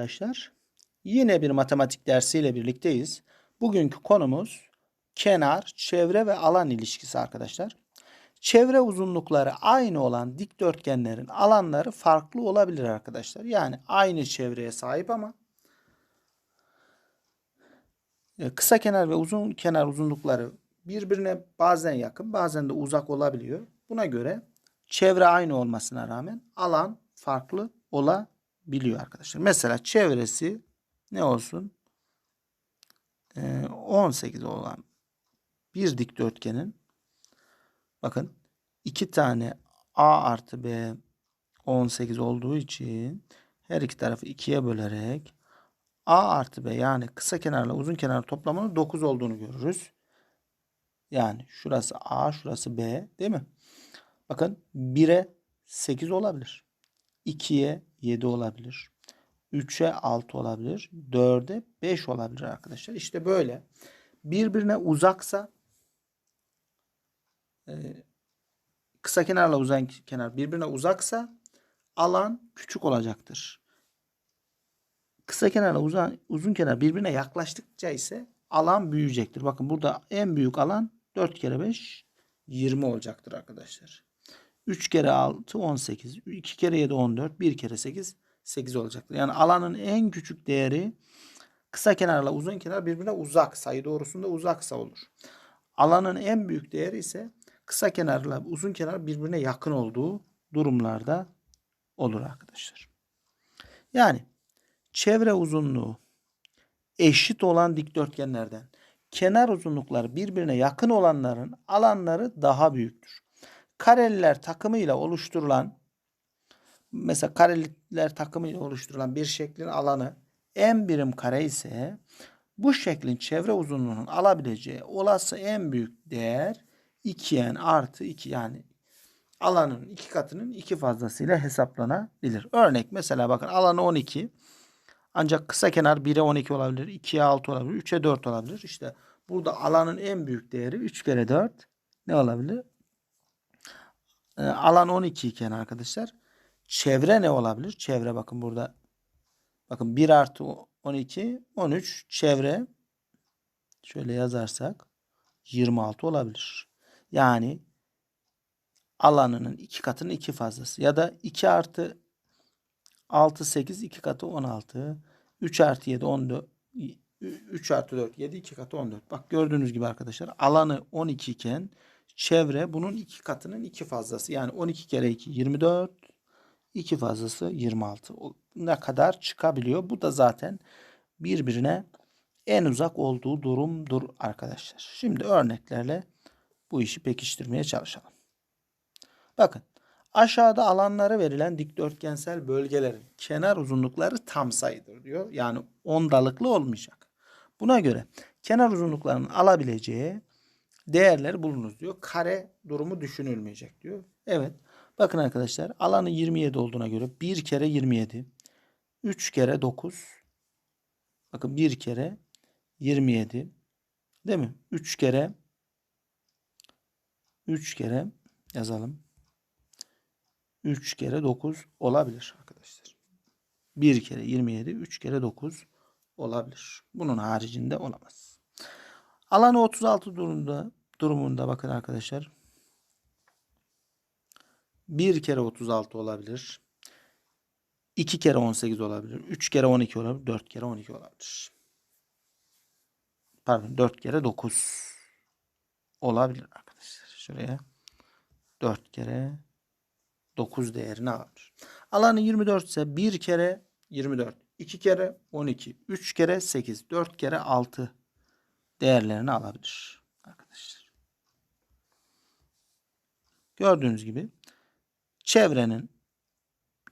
Arkadaşlar yine bir matematik dersiyle birlikteyiz. Bugünkü konumuz kenar, çevre ve alan ilişkisi arkadaşlar. Çevre uzunlukları aynı olan dikdörtgenlerin alanları farklı olabilir arkadaşlar. Yani aynı çevreye sahip ama e, kısa kenar ve uzun kenar uzunlukları birbirine bazen yakın bazen de uzak olabiliyor. Buna göre çevre aynı olmasına rağmen alan farklı olabiliyor arkadaşlar. Mesela çevresi ne olsun? Ee, 18 olan bir dikdörtgenin bakın iki tane A artı B 18 olduğu için her iki tarafı ikiye bölerek A artı B yani kısa kenarla uzun kenar toplamının 9 olduğunu görürüz. Yani şurası A, şurası B değil mi? Bakın 1'e 8 olabilir. 2'ye 7 olabilir. 3'e 6 olabilir. 4'e 5 olabilir arkadaşlar. İşte böyle. Birbirine uzaksa e, kısa kenarla uzun kenar birbirine uzaksa alan küçük olacaktır. Kısa kenarla uzun, uzun kenar birbirine yaklaştıkça ise alan büyüyecektir. Bakın burada en büyük alan 4 kere 5 20 olacaktır arkadaşlar. 3 kere 6 18. 2 kere 7 14. 1 kere 8 8 olacaktır. Yani alanın en küçük değeri kısa kenarla uzun kenar birbirine uzak sayı doğrusunda uzaksa olur. Alanın en büyük değeri ise kısa kenarla uzun kenar birbirine yakın olduğu durumlarda olur arkadaşlar. Yani çevre uzunluğu eşit olan dikdörtgenlerden kenar uzunlukları birbirine yakın olanların alanları daha büyüktür. Kareliler takımıyla oluşturulan mesela kareliler takımıyla oluşturulan bir şeklin alanı en birim kare ise bu şeklin çevre uzunluğunun alabileceği olası en büyük değer 2n artı 2 yani alanın iki katının iki fazlasıyla hesaplanabilir. Örnek mesela bakın alanı 12 ancak kısa kenar 1'e 12 olabilir, 2'ye 6 olabilir, 3'e 4 olabilir. İşte burada alanın en büyük değeri 3 kere 4 ne olabilir? Ee, alan 12 iken arkadaşlar çevre ne olabilir? Çevre bakın burada bakın 1 artı 12 13 çevre şöyle yazarsak 26 olabilir. Yani alanının iki katının iki fazlası ya da 2 artı 6 8 2 katı 16 3 artı 7 14 3 artı 4 7 2 katı 14. Bak gördüğünüz gibi arkadaşlar alanı 12 iken çevre bunun iki katının iki fazlası. Yani 12 kere 2 24 iki fazlası 26. Ne kadar çıkabiliyor? Bu da zaten birbirine en uzak olduğu durumdur arkadaşlar. Şimdi örneklerle bu işi pekiştirmeye çalışalım. Bakın aşağıda alanları verilen dikdörtgensel bölgelerin kenar uzunlukları tam sayıdır diyor. Yani ondalıklı olmayacak. Buna göre kenar uzunluklarının alabileceği değerler bulunuz diyor. Kare durumu düşünülmeyecek diyor. Evet. Bakın arkadaşlar alanı 27 olduğuna göre 1 kere 27 3 kere 9 bakın 1 kere 27 değil mi? 3 kere 3 kere yazalım. 3 kere 9 olabilir arkadaşlar. 1 kere 27 3 kere 9 olabilir. Bunun haricinde olamaz. Alanı 36 durumda durumunda bakın arkadaşlar. 1 kere 36 olabilir. 2 kere 18 olabilir. 3 kere 12 olabilir. 4 kere 12 olabilir. Pardon 4 kere 9 olabilir arkadaşlar. Şuraya 4 kere 9 değerini alır. Alanı 24 ise 1 kere 24, 2 kere 12, 3 kere 8, 4 kere 6 değerlerini alabilir arkadaşlar. Gördüğünüz gibi çevrenin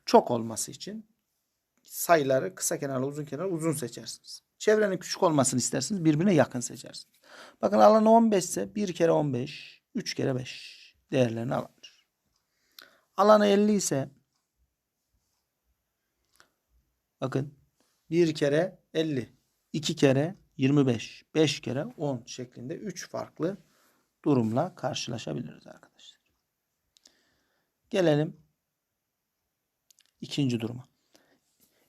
çok olması için sayıları kısa kenarla uzun kenar uzun seçersiniz. Çevrenin küçük olmasını isterseniz birbirine yakın seçersiniz. Bakın alanı 15 ise 1 kere 15, 3 kere 5 değerlerini alabilir. Alanı 50 ise bakın 1 kere 50, 2 kere 25, 5 kere 10 şeklinde 3 farklı durumla karşılaşabiliriz arkadaşlar. Gelelim ikinci duruma.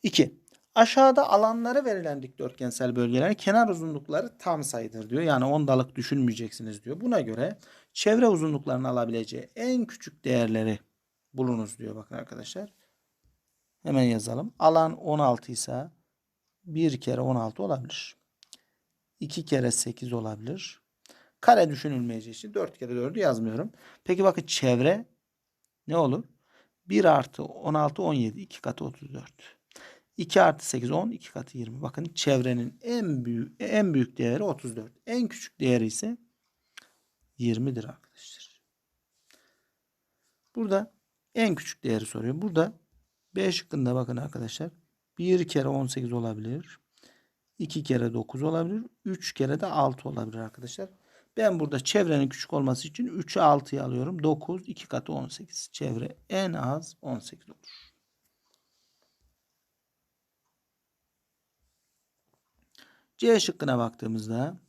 2. Aşağıda alanları verilen dikdörtgensel bölgelerin kenar uzunlukları tam sayıdır diyor. Yani ondalık düşünmeyeceksiniz diyor. Buna göre çevre uzunluklarının alabileceği en küçük değerleri bulunuz diyor bakın arkadaşlar. Hemen yazalım. Alan 16 ise 1 kere 16 olabilir. 2 kere 8 olabilir. Kare düşünülmeyeceği için 4 kere 4'ü yazmıyorum. Peki bakın çevre ne olur? 1 artı 16 17 2 katı 34. 2 artı 8 10 2 katı 20. Bakın çevrenin en büyük en büyük değeri 34. En küçük değeri ise 20'dir arkadaşlar. Burada en küçük değeri soruyor. Burada B şıkkında bakın arkadaşlar. 1 kere 18 olabilir. 2 kere 9 olabilir. 3 kere de 6 olabilir arkadaşlar. Ben burada çevrenin küçük olması için 3'ü 6'ya alıyorum. 9 2 katı 18. Çevre en az 18 olur. C şıkkına baktığımızda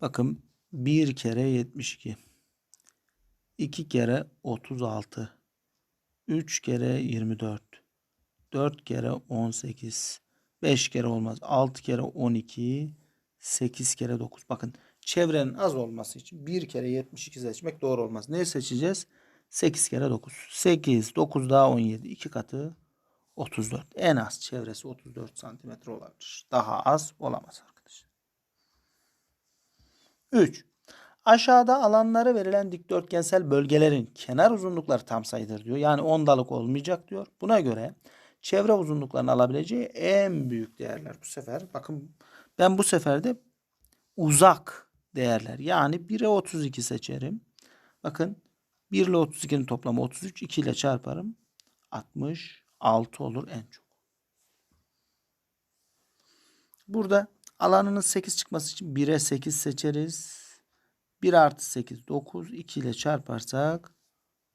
bakın 1 kere 72 2 kere 36 3 kere 24 4 kere 18 5 kere olmaz 6 kere 12 8 kere 9 bakın çevrenin az olması için 1 kere 72 seçmek doğru olmaz. Ne seçeceğiz? 8 kere 9. 8, 9 daha 17. 2 katı 34. En az çevresi 34 santimetre olabilir. Daha az olamaz arkadaşlar. 3. Aşağıda alanları verilen dikdörtgensel bölgelerin kenar uzunlukları tam sayıdır diyor. Yani ondalık olmayacak diyor. Buna göre çevre uzunluklarını alabileceği en büyük değerler bu sefer. Bakın ben bu sefer de uzak değerler. Yani 1'e 32 seçerim. Bakın 1 ile 32'nin toplamı 33. 2 ile çarparım. 66 olur en çok. Burada alanının 8 çıkması için 1'e 8 seçeriz. 1 artı 8 9. 2 ile çarparsak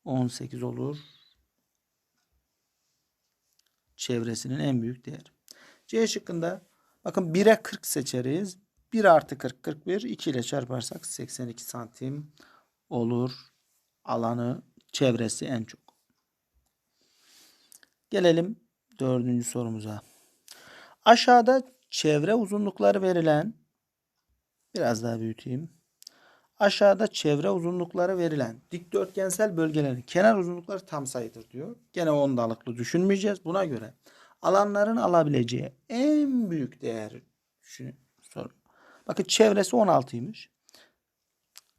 18 olur. Çevresinin en büyük değeri. C şıkkında bakın 1'e 40 seçeriz. 1 artı 40 41. 2 ile çarparsak 82 santim olur. Alanı çevresi en çok. Gelelim dördüncü sorumuza. Aşağıda çevre uzunlukları verilen biraz daha büyüteyim. Aşağıda çevre uzunlukları verilen dikdörtgensel bölgelerin kenar uzunlukları tam sayıdır diyor. Gene ondalıklı düşünmeyeceğiz. Buna göre alanların alabileceği en büyük değeri düşün, sorun. Bakın çevresi 16'ymış.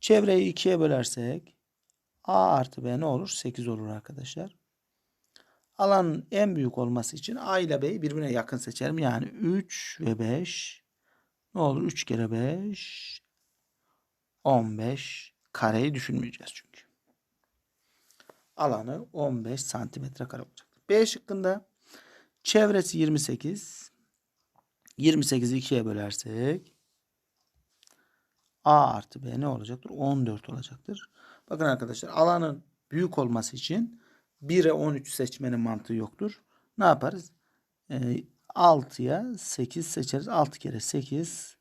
Çevreyi 2'ye bölersek A artı B ne olur? 8 olur arkadaşlar. Alanın en büyük olması için A ile B'yi birbirine yakın seçerim. Yani 3 ve 5 ne olur? 3 kere 5 15 kareyi düşünmeyeceğiz çünkü. Alanı 15 santimetre kare olacak. B şıkkında çevresi 28. 28'i 2'ye bölersek A artı B ne olacaktır? 14 olacaktır. Bakın arkadaşlar alanın büyük olması için 1'e 13 seçmenin mantığı yoktur. Ne yaparız? E, 6'ya 8 seçeriz. 6 kere 8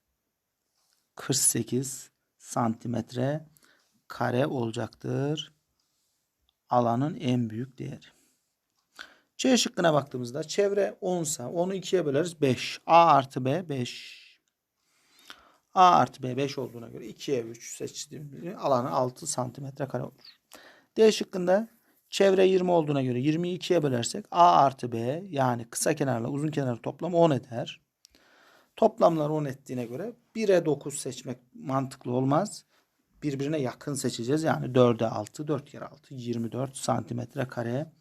48 santimetre kare olacaktır. Alanın en büyük değeri. C şıkkına baktığımızda çevre 10 ise onu 2'ye böleriz 5. A artı B 5. A artı B 5 olduğuna göre 2'ye 3 seçtiğim alanı 6 santimetre kare olur. D şıkkında çevre 20 olduğuna göre 20'yi 2'ye bölersek A artı B yani kısa kenarla uzun kenarı toplam 10 eder. Toplamlar 10 ettiğine göre 1'e 9 seçmek mantıklı olmaz. Birbirine yakın seçeceğiz. Yani 4'e 6, 4 kere 6, 24 santimetre kare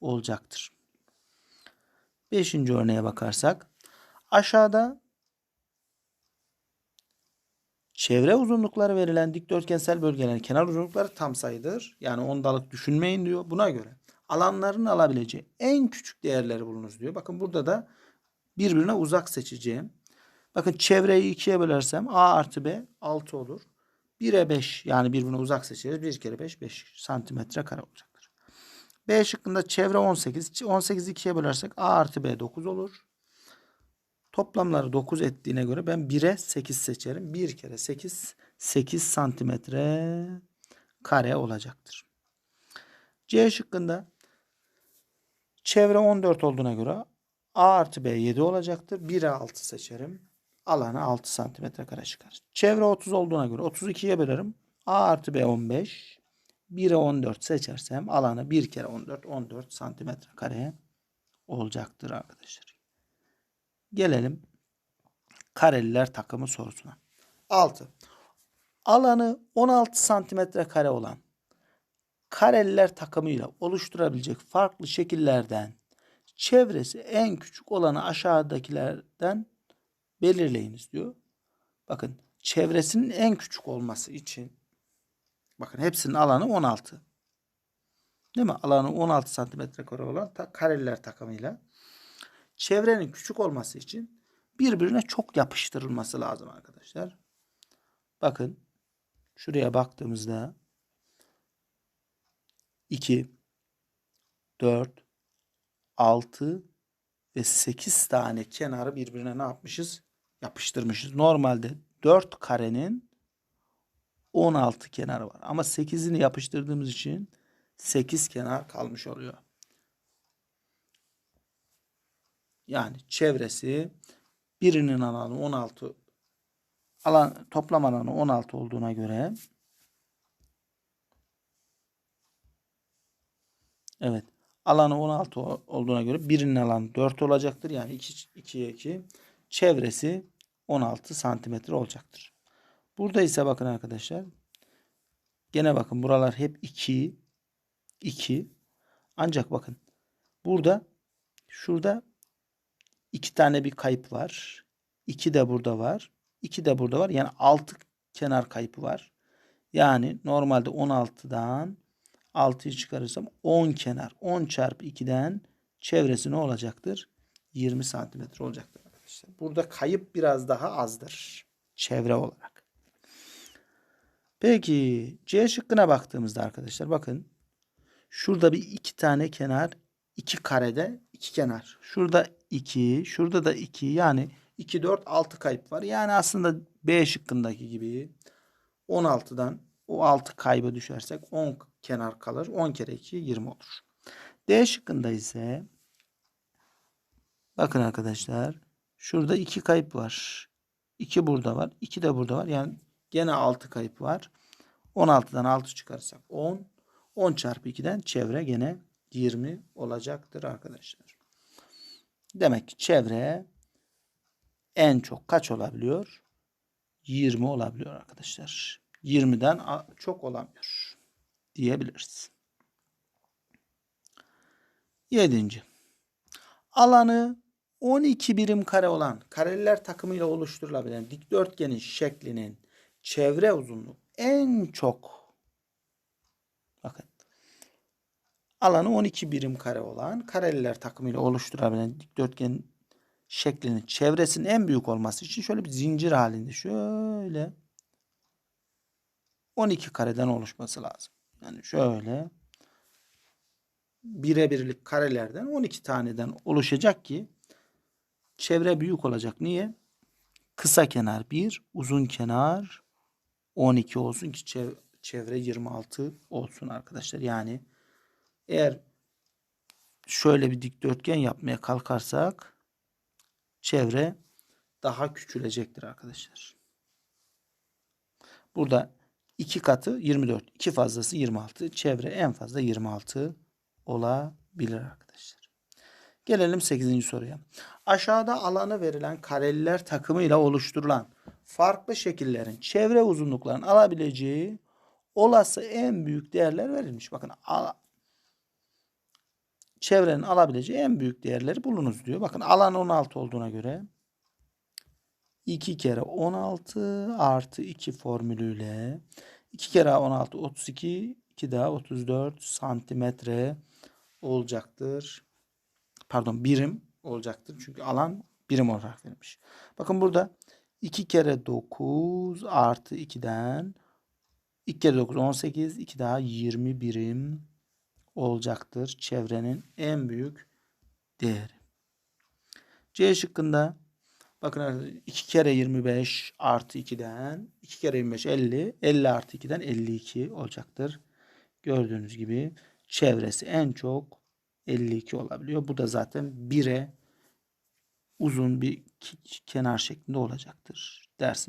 olacaktır. Beşinci örneğe bakarsak aşağıda çevre uzunlukları verilen dikdörtgensel bölgelerin kenar uzunlukları tam sayıdır. Yani ondalık düşünmeyin diyor. Buna göre alanların alabileceği en küçük değerleri bulunuz diyor. Bakın burada da birbirine uzak seçeceğim. Bakın çevreyi ikiye bölersem A artı B 6 olur. 1'e 5 yani birbirine uzak seçeriz. 1 kere 5 5 santimetre kare olacaktır. B şıkkında çevre 18. 18'i 2'ye bölersek A artı B 9 olur. Toplamları 9 ettiğine göre ben 1'e 8 seçerim. 1 kere 8 8 santimetre kare olacaktır. C şıkkında çevre 14 olduğuna göre A artı B 7 olacaktır. 1'e 6 seçerim. Alanı 6 santimetre kare çıkar. Çevre 30 olduğuna göre 32'ye bölerim. A artı B 15. 1'e 14 seçersem alanı 1 kere 14 14 santimetre kare olacaktır arkadaşlar. Gelelim kareliler takımı sorusuna. 6. Alanı 16 santimetre kare olan kareliler takımıyla oluşturabilecek farklı şekillerden çevresi en küçük olanı aşağıdakilerden belirleyiniz diyor. Bakın çevresinin en küçük olması için bakın hepsinin alanı 16. Değil mi? Alanı 16 santimetre kare olan ta, kareliler takımıyla çevrenin küçük olması için birbirine çok yapıştırılması lazım arkadaşlar. Bakın şuraya baktığımızda 2 4 6 ve 8 tane kenarı birbirine ne yapmışız? Yapıştırmışız. Normalde 4 karenin 16 kenarı var. Ama 8'ini yapıştırdığımız için 8 kenar kalmış oluyor. Yani çevresi birinin alanı 16 alan toplam alanı 16 olduğuna göre Evet. Alanı 16 olduğuna göre birinin alanı 4 olacaktır. Yani 2 2'ye 2 çevresi 16 santimetre olacaktır. Burada ise bakın arkadaşlar. Gene bakın buralar hep 2 2 ancak bakın burada şurada iki tane bir kayıp var. 2 de burada var. 2 de burada var. Yani 6 kenar kayıpı var. Yani normalde 16'dan 6'yı çıkarırsam 10 kenar. 10 çarpı 2'den çevresi ne olacaktır? 20 santimetre olacaktır arkadaşlar. Burada kayıp biraz daha azdır. Çevre olarak. Peki C şıkkına baktığımızda arkadaşlar bakın. Şurada bir iki tane kenar. iki karede iki kenar. Şurada 2. Şurada da 2. Yani 2, 4, 6 kayıp var. Yani aslında B şıkkındaki gibi 16'dan o 6 kaybı düşersek 10 kenar kalır. 10 kere 2 20 olur. D şıkkında ise bakın arkadaşlar şurada 2 kayıp var. 2 burada var. 2 de burada var. Yani gene 6 kayıp var. 16'dan 6 çıkarırsak 10. 10 çarpı 2'den çevre gene 20 olacaktır arkadaşlar. Demek ki çevre en çok kaç olabiliyor? 20 olabiliyor arkadaşlar. 20'den çok olamıyor diyebiliriz. Yedinci. Alanı 12 birim kare olan kareliler takımıyla oluşturulabilen dikdörtgenin şeklinin çevre uzunluğu en çok bakın alanı 12 birim kare olan kareliler takımıyla oluşturabilen dikdörtgen şeklinin çevresinin en büyük olması için şöyle bir zincir halinde şöyle 12 kareden oluşması lazım. Yani şöyle bire birlik karelerden 12 taneden oluşacak ki çevre büyük olacak. Niye? Kısa kenar 1, uzun kenar 12 olsun ki çevre 26 olsun arkadaşlar. Yani eğer şöyle bir dikdörtgen yapmaya kalkarsak çevre daha küçülecektir arkadaşlar. Burada 2 katı 24. 2 fazlası 26. Çevre en fazla 26 olabilir arkadaşlar. Gelelim 8. soruya. Aşağıda alanı verilen kareliler takımıyla oluşturulan farklı şekillerin çevre uzunluklarının alabileceği olası en büyük değerler verilmiş. Bakın çevrenin alabileceği en büyük değerleri bulunuz diyor. Bakın alan 16 olduğuna göre 2 kere 16 artı 2 formülüyle 2 kere 16 32 2 daha 34 santimetre olacaktır. Pardon birim olacaktır. Çünkü alan birim olarak verilmiş. Bakın burada 2 kere 9 artı 2'den 2 kere 9 18 2 daha 20 birim olacaktır. Çevrenin en büyük değeri. C şıkkında Bakın 2 kere 25 artı 2'den 2 kere 25 50. 50 artı 2'den 52 olacaktır. Gördüğünüz gibi çevresi en çok 52 olabiliyor. Bu da zaten 1'e uzun bir kenar şeklinde olacaktır dersin.